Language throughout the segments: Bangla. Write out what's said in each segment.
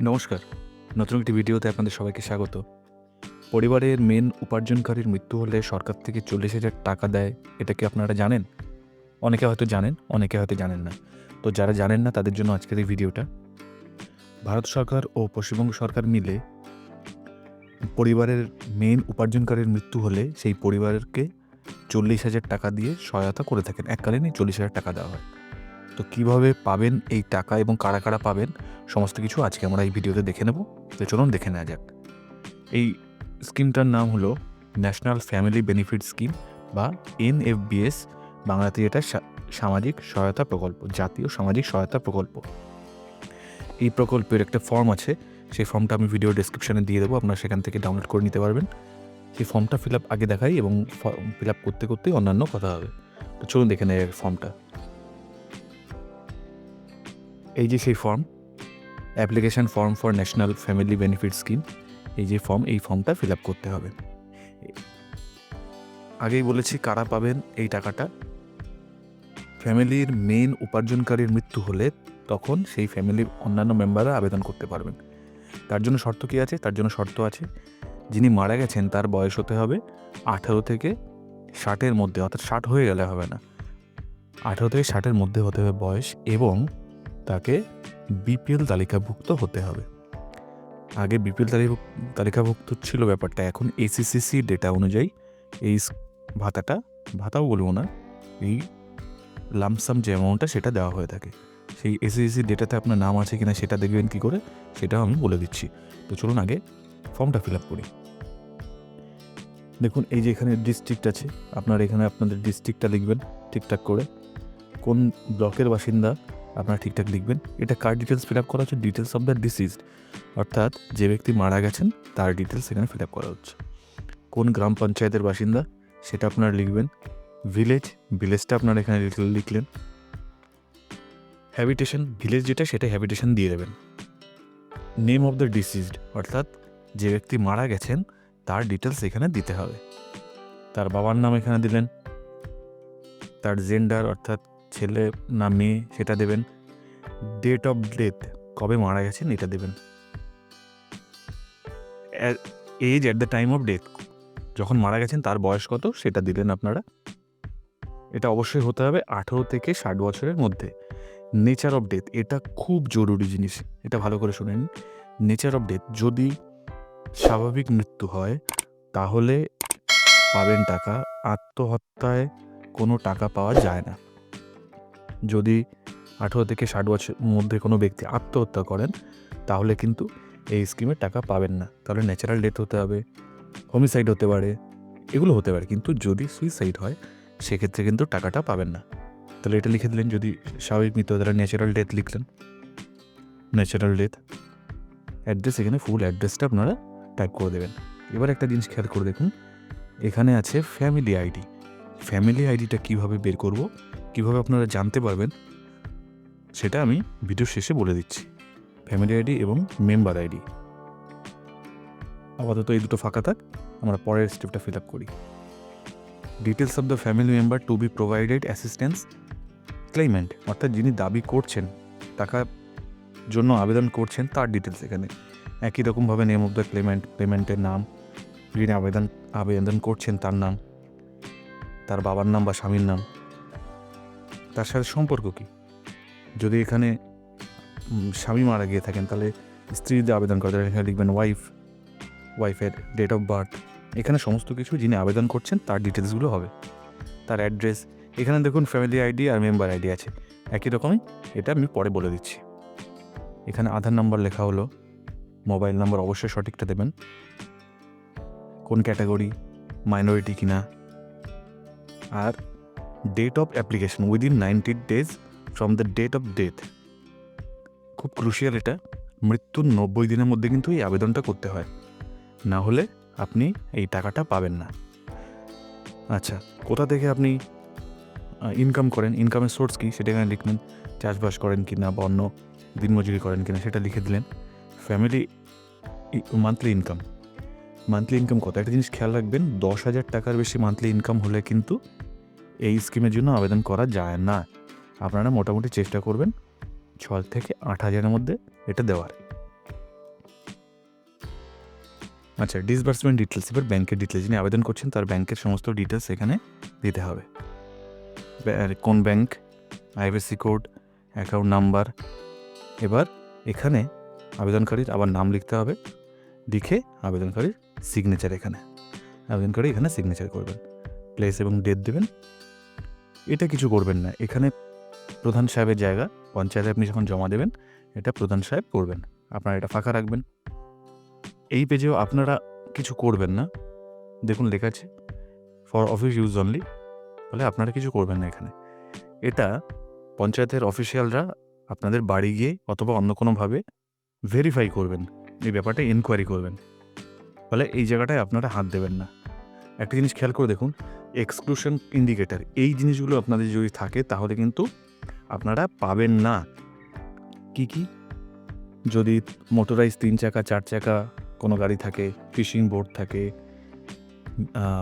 নমস্কার। নতুন একটি ভিডিওতে আপনাদের সবাইকে স্বাগত। পরিবারের মেন উপার্জনকারীর মৃত্যু হলে সরকার থেকে চল্লিশ হাজার টাকা দেয়, এটা কি আপনারা জানেন? অনেকে হয়তো জানেন, অনেকে হয়তো জানেন না। তো যারা জানেন না, তাদের জন্য আজকের এই ভিডিওটা। ভারত সরকার ও পশ্চিমবঙ্গ সরকার মিলে পরিবারের মেন উপার্জনকারীর মৃত্যু হলে সেই পরিবারকে চল্লিশ হাজার টাকা দিয়ে সহায়তা করে থাকেন। এককালীনই চল্লিশ হাজার টাকা দেওয়া হয়। তো কীভাবে পাবেন এই টাকা এবং কারা কারা পাবেন? সমস্ত কিছু আজকে আমরা এই ভিডিওতে দেখে নেব। তো চলুন দেখে নেওয়া যাক। এই স্কিমটার নাম হলো ন্যাশনাল ফ্যামিলি বেনিফিট স্কিম বা এন এফ এনএফবিএস বাংলাতে এটা সামাজিক সহায়তা প্রকল্প, জাতীয় সামাজিক সহায়তা প্রকল্প। এই প্রকল্পের একটা ফর্ম আছে। সেই ফর্মটা আমি ভিডিও ডেসক্রিপশনে দিয়ে দেবো। আপনারা সেখান থেকে ডাউনলোড করে নিতে পারবেন। সেই ফর্মটা ফিল আপ আগে দেখাই এবং ফর্ম ফিল আপ করতে করতেই অন্যান্য কথা হবে। তো চলুন দেখে নেই ফর্মটা এই যে সেই form application form for national family benefit scheme. এই যে ফর্ম, এই ফর্মটা ফিল আপ করতে হবে। আগেই বলেছি, কারা পাবেন এই টাকাটা? ফ্যামিলির মেন উপার্জনকারীর মৃত্যু হলে তখন সেই ফ্যামিলির অন্যান্য মেম্বাররা আবেদন করতে পারবেন। তার জন্য শর্ত কী আছে? তার জন্য শর্ত আছে, যিনি মারা গেছেন তার বয়স হতে হবে আঠারো থেকে ষাটের মধ্যে, অর্থাৎ ষাট হয়ে গেলে হবে না। আঠারো থেকে ষাটের মধ্যে হতে হবে বয়স এবং তাকে বিপিএল তালিকাভুক্ত হতে হবে। আগে বিপিএল তালিকাভুক্ত ছিল ব্যাপারটা। এখন এসিসিসি ডেটা অনুযায়ী এই ভাতাটা, ভাতাও বলব না, এই লামসাম যে অ্যামাউন্টটা সেটা দেওয়া হয়ে থাকে। সেই এসিসিসি ডেটাতে আপনার নাম আছে কিনা সেটা দেখবেন কি করে, সেটাও আমি বলে দিচ্ছি। তো চলুন আগে ফর্মটা ফিল আপ করি। দেখুন, এই যে এখানে ডিস্ট্রিক্ট আছে, আপনার এখানে আপনাদের ডিস্ট্রিক্টটা লিখবেন ঠিকঠাক করে। কোন ব্লকের বাসিন্দা আপনারা ঠিকঠাক লিখবেন। এটা কার ডিটেলস ফিল আপ করা হচ্ছে? ডিটেলস অফ দ্য ডিসিজড অর্থাৎ যে ব্যক্তি মারা গেছেন, তার ডিটেলস এখানে ফিল আপ করা হচ্ছে। কোন গ্রাম পঞ্চায়েতের বাসিন্দা? সেটা আপনারা লিখবেন। ভিলেজ ভিলেজটা আপনারা এখানে লিখ- লিখলেন। হ্যাবিটেশন ভিলেজ যেটা, সেটা হ্যাবিটেশন দিয়ে দেবেন। নেম অফ দ্য ডিসিজড অর্থাৎ যে ব্যক্তি মারা গেছেন, তার ডিটেলস এখানে দিতে হবে। তার বাবার নাম এখানে দিলেন। তার জেন্ডার অর্থাৎ ছেলে না মেয়ে সেটা দেবেন। ডেট অফ ডেথ কবে মারা গেছেন এটা দেবেন। Age at the time of death যখন মারা গেছেন তার বয়স কত সেটা দিলেন আপনারা। এটা অবশ্যই হতে হবে আঠেরো থেকে ষাট বছরের মধ্যে। নেচার অফ ডেথ এটা খুব জরুরি জিনিস, এটা ভালো করে শুনেন। নেচার অফ ডেথ যদি স্বাভাবিক মৃত্যু হয়, তাহলে পাবেন টাকা। আত্মহত্যায় কোনো টাকা পাওয়া যায় না। যদি আঠেরো থেকে ষাট বছর মধ্যে কোনো ব্যক্তি আত্মহত্যা করেন, তাহলে কিন্তু এই স্কিমের টাকা পাবেন না। তাহলে ন্যাচারাল ডেথ হতে হবে হোমিসাইড হতে পারে, এগুলো হতে পারে। কিন্তু যদি সুইসাইড হয়, সেক্ষেত্রে কিন্তু টাকাটা পাবেন না। তাহলে এটা লিখে দিলেন, যদি স্বাভাবিক মৃত্যু তাহলে ন্যাচারাল ডেথ লিখলেন। ন্যাচারাল ডেথ অ্যাড্রেস এখানে ফুল অ্যাড্রেসটা আপনারা টাইপ করে দেবেন। এবার একটা জিনিস খেয়াল করে দেখুন, এখানে আছে ফ্যামিলি আইডি ফ্যামিলি আইডিটা কীভাবে বের করব? কীভাবে আপনারা জানতে পারবেন, সেটা আমি ভিডিও শেষে বলে দিচ্ছি। ফ্যামিলি আইডি এবং মেম্বার আইডি আপাতত এই দুটো ফাঁকা থাক, আমরা পরের স্টেপটা ফিল আপ করি। Details of the family member to be provided assistance claimant অর্থাৎ যিনি দাবি করছেন, টাকা জন্য আবেদন করছেন, তার ডিটেলস এখানে। একই রকমভাবে নেম অফ দ্য ক্লেমেন্ট পেমেন্টের নাম, যিনি আবেদন আবেদন করছেন তার নাম, তার বাবার নাম বা স্বামীর নাম। তার সাথে সম্পর্ক কী? যদি এখানে স্বামী মারা গিয়ে থাকেন, তাহলে স্ত্রী যদি আবেদন করে এখানে লিখবেন ওয়াইফ ওয়াইফের ডেট অফ বার্থ এখানে সমস্ত কিছু যিনি আবেদন করছেন, তার ডিটেলসগুলো হবে। তার অ্যাড্রেস এখানে দেখুন ফ্যামিলি আইডি আর মেম্বার আইডি আছে। একই রকমই, এটা আমি পরে বলে দিচ্ছি। এখানে আধার নাম্বার লেখা হলো। মোবাইল নাম্বার অবশ্যই সঠিকটা দেবেন। কোন ক্যাটাগরি মাইনরিটি কিনা। আর date of application within ninety days from the date of death খুব ক্রুশিয়াল এটা। মৃত্যুর নব্বই দিনের মধ্যে কিন্তু এই আবেদনটা করতে হয়। না হলে আপনি এই টাকাটা পাবেন না। আচ্ছা কোথা থেকে আপনি ইনকাম করেন? ইনকামের সোর্স কী? সেটা এখানে লিখলেন চাষবাস করেন কি না বা অন্য দিনমজুরি করেন কি না সেটা লিখে দিলেন। Family monthly income monthly income কত? একটা জিনিস খেয়াল রাখবেন, দশ হাজার টাকার বেশি মান্থলি ইনকাম হলে কিন্তু এই স্কিমের জন্য আবেদন করা যায় না। আপনারা মোটামুটি চেষ্টা করবেন ছ থেকে আট হাজারের মধ্যে এটা দেওয়ার। আচ্ছা ডিসবার্সমেন্ট ডিটেলস এবার ব্যাংকের ডিটেলস যিনি আবেদন করছেন তার ব্যাংকের সমস্ত ডিটেলস এখানে দিতে হবে। কোন bank IFSC code account number এবার এখানে আবেদনকারীর আবার নাম লিখতে হবে, লিখে আবেদনকারীর সিগনেচার এখানে। আবেদনকারী এখানে সিগনেচার করবেন। প্লেস এবং ডেট দেবেন এটা কিছু করবেন না। এখানে প্রধান সাহেবের জায়গা, পঞ্চায়েতে আপনি যখন জমা দেবেন, এটা প্রধান সাহেব করবেন। আপনারা এটা ফাঁকা রাখবেন। এই পেজেও আপনারা কিছু করবেন না। দেখুন, লেখা আছে ফর অফিস ইউজ অনলি ফলে আপনারা কিছু করবেন না এখানে। এটা পঞ্চায়েতের অফিসিয়ালরা আপনাদের বাড়ি গিয়ে অথবা অন্য কোনোভাবে ভেরিফাই করবেন। এই ব্যাপারটা এনকোয়ারি করবেন। ফলে এই জায়গাটায় আপনারা হাত দেবেন না। একটা জিনিস খেয়াল করে দেখুন এক্সক্লুশন ইন্ডিকেটার এই জিনিসগুলো আপনাদের যদি থাকে তাহলে কিন্তু আপনারা পাবেন না। কি কি? যদি মোটরাইজ তিন চাকা, চার চাকা কোনো গাড়ি থাকে ফিশিং বোট থাকে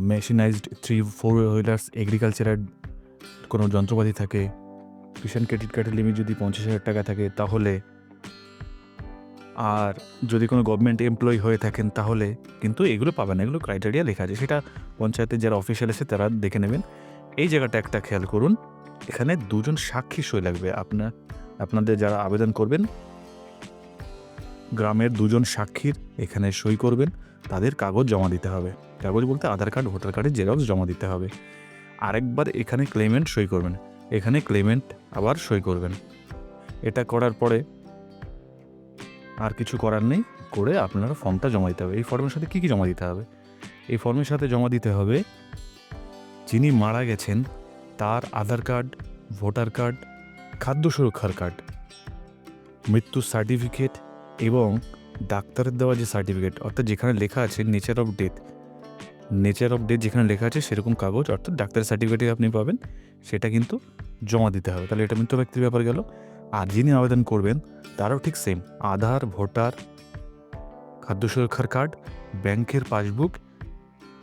মেশিনাইজড থ্রি ফোর হুইলার্স এগ্রিকালচারের কোনো যন্ত্রপাতি থাকে কিষাণ ক্রেডিট কার্ডের লিমিট যদি পঞ্চাশ হাজার টাকা থাকে তাহলে আর যদি কোনো গভর্নমেন্ট এমপ্লয়ি হয়ে থাকেন, তাহলে কিন্তু এগুলো পাবেন এগুলো ক্রাইটেরিয়া লেখা আছে। সেটা পঞ্চায়েতের যারা অফিসিয়াল আছে, তারা দেখে নেবেন। এই জায়গাটা একটা খেয়াল করুন। এখানে দুজন সাক্ষী সই লাগবে। আপনার আপনাদের যারা আবেদন করবেন, গ্রামের দুজন সাক্ষীর এখানে সই করবেন। তাদের কাগজ জমা দিতে হবে। কাগজ বলতে আধার কার্ড, ভোটার কার্ডের জেরক্স জমা দিতে হবে। আরেকবার এখানে ক্লেমেন্ট সই করবেন। এখানে ক্লেমেন্ট আবার সই করবেন। এটা করার পরে আর কিছু করার নেই, করে আপনারা ফর্মটা জমা দিতে হবে। এই ফর্মের সাথে কী কী জমা দিতে হবে? এই ফর্মের সাথে জমা দিতে হবে, যিনি মারা গেছেন, তার আধার কার্ড, ভোটার কার্ড, খাদ্য সুরক্ষার কার্ড, মৃত্যুর সার্টিফিকেট এবং ডাক্তারের দেওয়া যে সার্টিফিকেট অর্থাৎ যেখানে লেখা আছে nature of death nature of death যেখানে লেখা আছে সেরকম কাগজ, অর্থাৎ ডাক্তারের সার্টিফিকেট আপনি পাবেন, সেটা কিন্তু জমা দিতে হবে। তাহলে এটা মৃত্যু ব্যক্তির ব্যাপার গেল। আর যিনি আবেদন করবেন, তারও ঠিক সেম আধার, ভোটার, খাদ্য সুরক্ষার কার্ড ব্যাংকের পাসবুক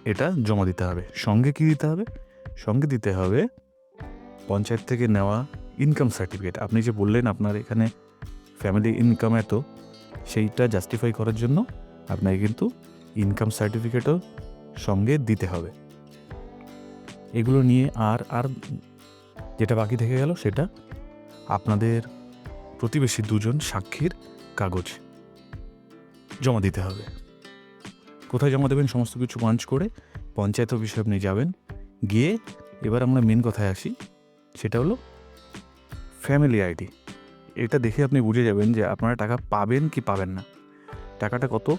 এটা জমা দিতে হবে। সঙ্গে কি দিতে হবে? সঙ্গে দিতে হবে পঞ্চায়েত থেকে নেওয়া ইনকাম সার্টিফিকেট আপনি যে বললেন আপনার এখানে ফ্যামিলি ইনকাম এত, সেইটা জাস্টিফাই করার জন্য আপনাকে কিন্তু ইনকাম সার্টিফিকেটও সঙ্গে দিতে হবে। এগুলো নিয়ে আর আর যেটা বাকি থেকে গেল সেটা আপনাদের প্রতিবেশী দুজন সাক্ষীর কাগজ জমা দিতে হবে। কোথায় জমা দেবেন? সমস্ত কিছু পাঞ্চ করে পঞ্চায়েত অফিসে আপনি যাবেন। গিয়ে এবার আমরা মেন কথায় আসি, সেটা হলো ফ্যামিলি আইডি এটা দেখে আপনি বুঝে যাবেন যে আপনারা টাকা পাবেন কি পাবেন না। টাকাটা কত?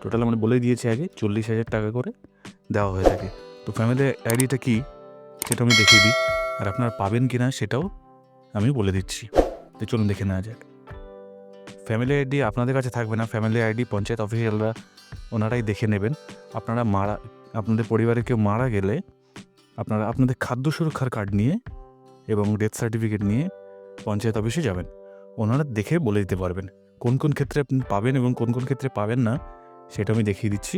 টোটাল আমরা বলে দিয়েছি আগে, চল্লিশ হাজার টাকা করে দেওয়া হয়ে থাকে। তো ফ্যামিলি আইডিটা কি? সেটা আমি দেখিয়ে দিই। আর আপনারা পাবেন কি না সেটাও আমি বলে দিচ্ছি। তো চলুন দেখে নেওয়া যাক। ফ্যামিলি আইডি আপনাদের কাছে থাকবে না। ফ্যামিলি আইডি পঞ্চায়েত অফিসিয়ালরা ওনারাই দেখে নেবেন। আপনারা মারা, আপনাদের পরিবারে কেউ মারা গেলে আপনারা আপনাদের খাদ্য সুরক্ষার কার্ড নিয়ে এবং ডেথ সার্টিফিকেট নিয়ে পঞ্চায়েত অফিসে যাবেন। ওনারা দেখে বলে দিতে পারবেন কোন কোন ক্ষেত্রে আপনি পাবেন এবং কোন কোন ক্ষেত্রে পাবেন না, সেটা আমি দেখিয়ে দিচ্ছি।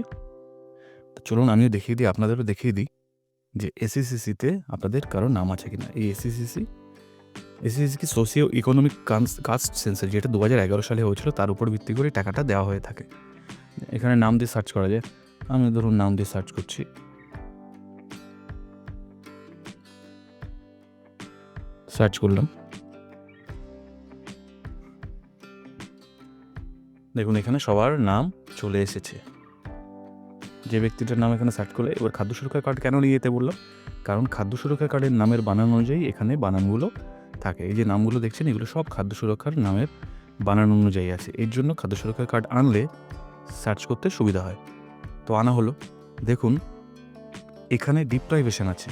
চলুন আমিও দেখিয়ে দিই, আপনাদেরও দেখিয়ে দিই যে এসিসিসিতে আপনাদের কারও নাম আছে কিনা। এই এসিসিসি এসিসি কি সোশিও ইকোনমিক কাস্ট সেন্সার যেটা দু হাজার এগারো সালে হয়েছিল, তার উপর ভিত্তি করে টাকাটা দেওয়া হয়ে থাকে। এখানে নাম দিয়ে সার্চ করা যায়। আমি ধরুন নাম দিয়ে সার্চ করছি। সার্চ করলাম। দেখুন, এখানে সবার নাম চলে এসেছে। যে ব্যক্তিটার নাম এখানে সার্চ করলে, এবার খাদ্য সুরক্ষা কার্ড কেন নিয়ে যেতে বললাম? কারণ খাদ্য সুরক্ষা কার্ডের নামের বানান অনুযায়ী এখানে বানানগুলো থাকে। এই যে নামগুলো দেখছেন, এগুলো সব খাদ্য সুরক্ষার নামের বানান অনুযায়ী আছে। এর জন্য খাদ্য সুরক্ষার কার্ড আনলে সার্চ করতে সুবিধা হয়। তো আনা হলো। দেখুন, এখানে ডিপ্রাইভেশন আছে।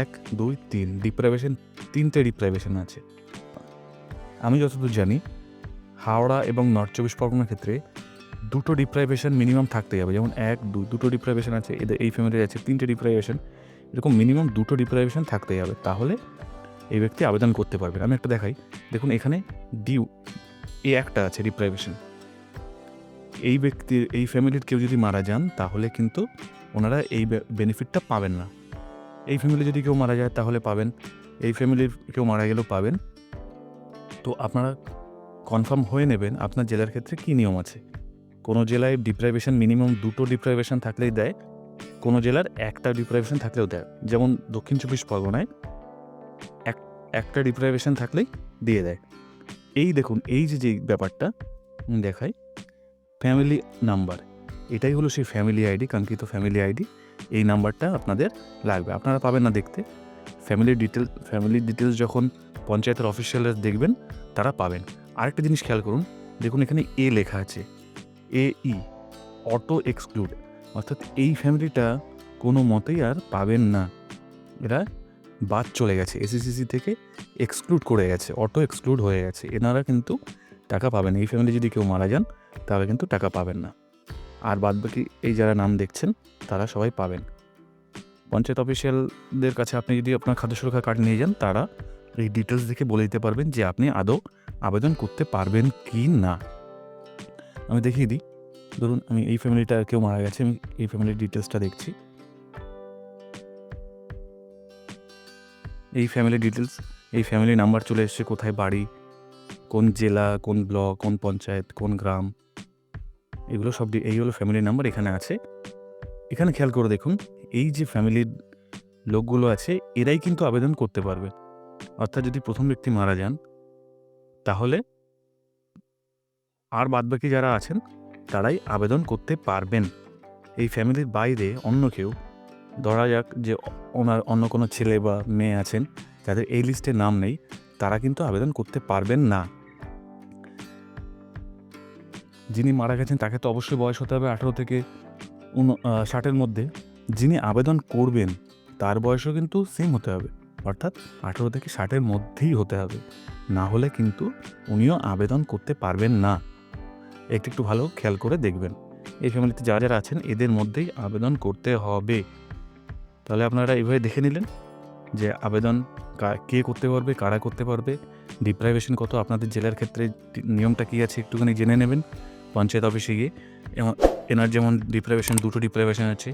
এক, দুই, তিন। ডিপ্রাইভেশন তিনটে ডিপ্রাইভেশন আছে। আমি যতদূর জানি, হাওড়া এবং নর্থ চব্বিশ পরগনার ক্ষেত্রে দুটো ডিপ্রাইভেশন মিনিমাম থাকতেই হবে। যেমন এক, দুই, দুটো ডিপ্রাইভেশন আছে, এদের এই ফ্যামিলির আছে তিনটে ডিপ্রাইভেশন এরকম মিনিমাম দুটো ডিপ্রাইভেশন থাকতেই হবে। তাহলে এই ব্যক্তি আবেদন করতে পারবেন। আমি একটা দেখাই। দেখুন, এখানে ডিউ এ একটা আছে ডিপ্রাইভেশন এই ব্যক্তির, এই ফ্যামিলির কেউ যদি মারা যান, তাহলে কিন্তু ওনারা এই বেনিফিটটা পাবেন না। এই ফ্যামিলি যদি কেউ মারা যায়, তাহলে পাবেন। এই ফ্যামিলির কেউ মারা গেলেও পাবেন। তো আপনারা কনফার্ম হয়ে নেবেন আপনার জেলার ক্ষেত্রে কী নিয়ম আছে। কোনো জেলায় ডিপ্রাইভেশন মিনিমাম দুটো ডিপ্রাইভেশন থাকলেই দেয়, কোনো জেলার একটা ডিপ্রাইভেশন থাকলেও দেয়। যেমন দক্ষিণ চব্বিশ পরগনায় একটা ডিপ্রাইভেশন থাকলেই দিয়ে দেয়। এই দেখুন, এই যে যে ব্যাপারটা দেখাই ফ্যামিলি নাম্বার এটাই হলো সেই ফ্যামিলি আইডি কাঙ্ক্ষিত ফ্যামিলি আইডি এই নাম্বারটা আপনাদের লাগবে। আপনারা পাবেন না দেখতে। ফ্যামিলি ডিটেল ফ্যামিলি ডিটেলস যখন পঞ্চায়েতের অফিসিয়ালরা দেখবেন, তারা পাবেন। আরেকটা জিনিস খেয়াল করুন, দেখুন এখানে এ লেখা আছে। এ ই অটো এক্সক্লুড অর্থাৎ এই ফ্যামিলিটা কোনো মতেই আর পাবেন না। এরা বাদ চলে গেছে। এসিসিসি থেকে এক্সক্লুড করে গেছে অটো এক্সক্লুড হয়ে গেছে। এনারা কিন্তু টাকা পাবেন এই ফ্যামিলি যদি কেউ মারা যান তাহলে কিন্তু টাকা পাবেন না। আর বাদবাকি এই যারা নাম দেখছেন, তারা সবাই পাবেন। পঞ্চায়েত অফিসিয়ালদের কাছে আপনি যদি আপনার খাদ্য সুরক্ষা কার্ড নিয়ে যান, তারা এই ডিটেলস দেখে বলে দিতে পারবেন যে আপনি আদৌ আবেদন করতে পারবেন কি না। আমি দেখিয়ে দিই। ধরুন আমি এই ফ্যামিলিটা কেউ মারা গেছে, আমি এই ফ্যামিলির ডিটেলসটা দেখছি। এই ফ্যামিলি ডিটেলস এই ফ্যামিলি নাম্বার চলে এসছে কোথায় বাড়ি, কোন জেলা, কোন ব্লক, কোন পঞ্চায়েত, কোন গ্রাম, এগুলো সব এই হলো ফ্যামিলি নাম্বার এখানে আছে। এখানে খেয়াল করে দেখুন, এই যে ফ্যামিলির লোকগুলো আছে, এরাই কিন্তু আবেদন করতে পারবে। অর্থাৎ যদি প্রথম ব্যক্তি মারা যান, তাহলে আর বাদবাকি যারা আছেন, তারাই আবেদন করতে পারবেন। এই ফ্যামিলির বাইরে অন্য কেউ ধরা যাক যে ওনার অন্য কোনো ছেলে বা মেয়ে আছেন, যাদের এই লিস্টে নাম নেই, তারা কিন্তু আবেদন করতে পারবেন না। যিনি মারা গেছেন তাকে তো অবশ্যই বয়স হতে হবে আঠেরো থেকে উন ষাটের মধ্যে। যিনি আবেদন করবেন, তার বয়সও কিন্তু সেম হতে হবে, অর্থাৎ আঠেরো থেকে ষাটের মধ্যেই হতে হবে। না হলে কিন্তু উনিও আবেদন করতে পারবেন না। একটু একটু ভালো খেয়াল করে দেখবেন। এই ফ্যামিলিতে যারা যারা আছেন, এদের মধ্যেই আবেদন করতে হবে। তাহলে আপনারা এইভাবে দেখে নিলেন যে আবেদন কে করতে পারবে, কারা করতে পারবে ডিপ্রাইভেশন কত, আপনাদের জেলার ক্ষেত্রে নিয়মটা কী আছে একটুখানি জেনে নেবেন পঞ্চায়েত অফিসে গিয়ে। এনার যেমন ডিপ্রাইভেশন দুটো ডিপ্রাইভেশন আছে,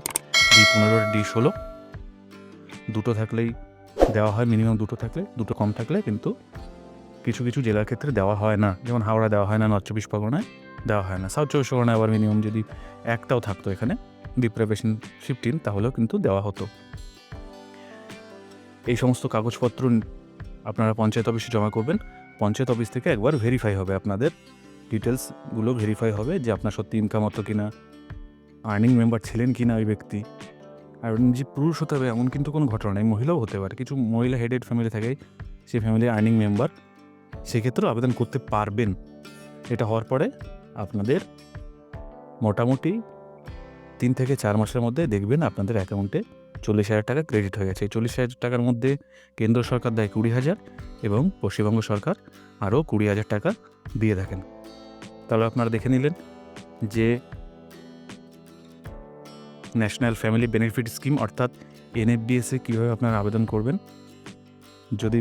ডি পনেরো, ডি ষোলো। দুটো থাকলেই দেওয়া হয় মিনিমাম দুটো থাকলে, দুটো কম থাকলে কিন্তু কিছু কিছু জেলার ক্ষেত্রে দেওয়া হয় না। যেমন হাওড়া দেওয়া হয় না, নর্থ চব্বিশ পরগনায় দেওয়া হয় না সাউথ চব্বিশ পরগনায় আবার মিনিমাম যদি একটাও থাকতো এখানে। ডিপ্রাইভেশন ফিফটিন তাহলেও কিন্তু দেওয়া হতো। এই সমস্ত কাগজপত্র আপনারা পঞ্চায়েত অফিসে জমা করবেন। পঞ্চায়েত অফিস থেকে একবার ভেরিফাই হবে আপনাদের। ডিটেলসগুলো ভেরিফাই হবে যে আপনার সত্যি ইনকাম হতো কিনা আর্নিং মেম্বার ছিলেন কিনা ওই ব্যক্তি। আর যে পুরুষ হতে হবে এমন কিন্তু কোনো ঘটনা নেই, মহিলাও হতে পারে। কিছু মহিলা হেডেড ফ্যামিলি থাকে, সেই ফ্যামিলির আর্নিং মেম্বার সেক্ষেত্রেও আবেদন করতে পারবেন। এটা হওয়ার পরে আপনাদের মোটামুটি তিন থেকে চার মাসের মধ্যে দেখবেন আপনাদের অ্যাকাউন্টে চল্লিশ হাজার টাকা ক্রেডিট হয়ে গেছে। এই চল্লিশ হাজার টাকার মধ্যে কেন্দ্র সরকার দেয় কুড়ি হাজার এবং পশ্চিমবঙ্গ সরকার আরও কুড়ি হাজার টাকা দিয়ে থাকেন। তাহলে আপনারা দেখে নিলেন যে ন্যাশনাল ফ্যামিলি বেনিফিট স্কিম অর্থাৎ এনএফডিএসে কীভাবে আপনারা আবেদন করবেন। যদি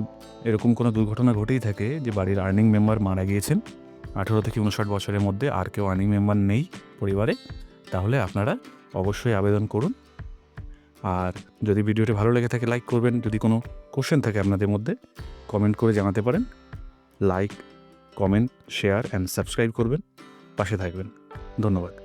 এরকম কোনো দুর্ঘটনা ঘটেই থাকে যে বাড়ির আর্নিং মেম্বার মারা গিয়েছেন, আঠেরো থেকে উনষাট বছরের মধ্যে আর কেউ আর্নিং মেম্বার নেই পরিবারে তাহলে আপনারা অবশ্যই আবেদন করুন। আর যদি ভিডিওটি ভালো লেগে থাকে লাইক করবেন। যদি কোনো কোশ্চেন থাকে আপনাদের মধ্যে কমেন্ট করে জানাতে পারেন। Like comment share and subscribe করবেন। পাশে থাকবেন। ধন্যবাদ।